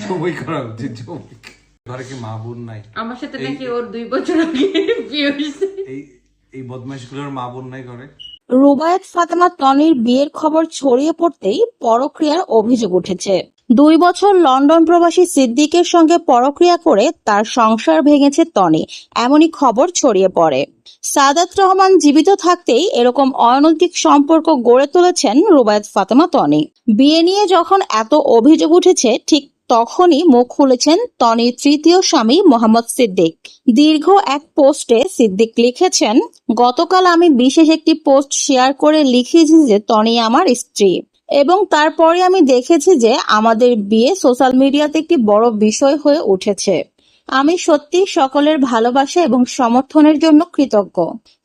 জবই করা উচিত ঘরে কি মা বোন নাই? আমার সাথে নাকি ওর দুই বছর আগে বিয়ে হয়েছে। এই এই বদমাইশগুলোর মা বোন নাই ঘরে? রুবায়েত ফাতেমা তনির বিয়ের খবর ছড়িয়ে পড়তেই পরক্রিয়ার অভিযোগ উঠেছে। দুই বছর লন্ডন প্রবাসী সিদ্দিকের সঙ্গে পরক্রিয়া করে তার সংসার ভেঙেছে তনি এমনই খবর ছড়িয়ে পড়ে। সাদাত রহমান জীবিত থাকতেই এরকম অনৈতিক সম্পর্ক গড়ে তুলেছেন রুবায়েত ফাতেমা তনি বিয়ে নিয়ে যখন এত অভিযোগ উঠেছে ঠিক তখনই মুখ খুলেছেন তনির তৃতীয় স্বামী মোহাম্মদ সিদ্দিক। দীর্ঘ এক পোস্টে সিদ্দিক লিখেছেন, গতকাল আমি বিশেষ একটি পোস্ট শেয়ার করে লিখেছি যে তনি আমার স্ত্রী। এবং তারপরে আমি দেখেছি যে আমাদের বিয়ে সোশ্যাল মিডিয়াতে একটি বড় বিষয় হয়ে উঠেছে। আমি সত্যি সকলের ভালোবাসা এবং সমর্থনের জন্য কৃতজ্ঞ।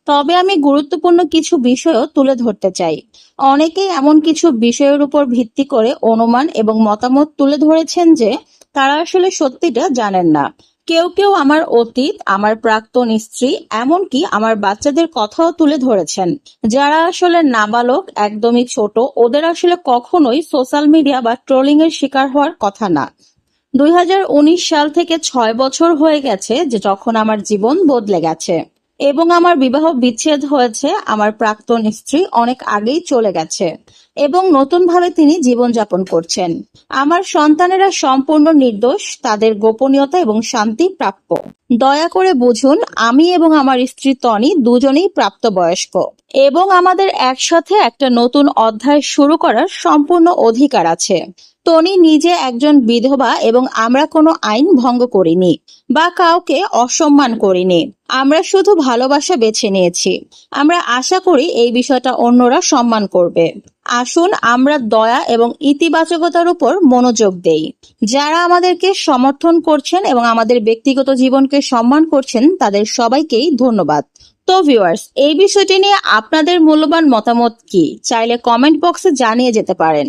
তবে আমি গুরুত্বপূর্ণ কিছু বিষয়ও তুলে ধরতে চাই। অনেকেই এমন কিছু বিষয়ের উপর ভিত্তি করে অনুমান এবং মতামত তুলে ধরেছেন যে, তারা আসলে সত্যিটা জানেন না। কেউ কেউ আমার অতীত, আমার প্রাক্তন স্ত্রী, এমনকি আমার বাচ্চাদের কথাও তুলে ধরেছেন। যারা আসলে নাবালক, একদমই ছোট, ওদের আসলে কখনোই সোশ্যাল মিডিয়া বা ট্রোলিং এর শিকার হওয়ার কথা না। দুই হাজার উনিশ সাল থেকে ছয় বছর হয়ে গেছে যে যখন আমার জীবন বদলে গেছে। এবং আমার বিবাহ বিচ্ছেদ হয়েছে, আমার প্রাক্তন স্ত্রী অনেক আগেই চলে গেছে এবং নতুনভাবে তিনি জীবনযাপন করছেন। আমার সন্তানেরা সম্পূর্ণ নির্দোষ, তাদের গোপনীয়তা এবং শান্তি প্রাপ্য। দয়া করে বুঝুন, আমি এবং আমার স্ত্রী তনি দুজনেই প্রাপ্তবয়স্ক এবং আমাদের একসাথে একটা নতুন অধ্যায় শুরু করার সম্পূর্ণ অধিকার আছে। টনি নিজে একজন বিধবা এবং আমরা কোনো আইন ভঙ্গ করিনি বা কাউকে অসম্মান করিনি। আমরা শুধু ভালোবাসা বেছে নিয়েছি। আমরা আশা করি এই বিষয়টা অন্যরা সম্মান করবে। আসুন আমরা দয়া এবং ইতিবাচকতার উপর মনোযোগ দেই। যারা আমাদেরকে সমর্থন করছেন এবং আমাদের ব্যক্তিগত জীবনকে সম্মান করছেন, তাদের সবাইকেই ধন্যবাদ। তো ভিউয়ার্স এই বিষয়টি নিয়ে আপনাদের মূল্যবান মতামত কি? চাইলে কমেন্ট বক্সে জানিয়ে যেতে পারেন।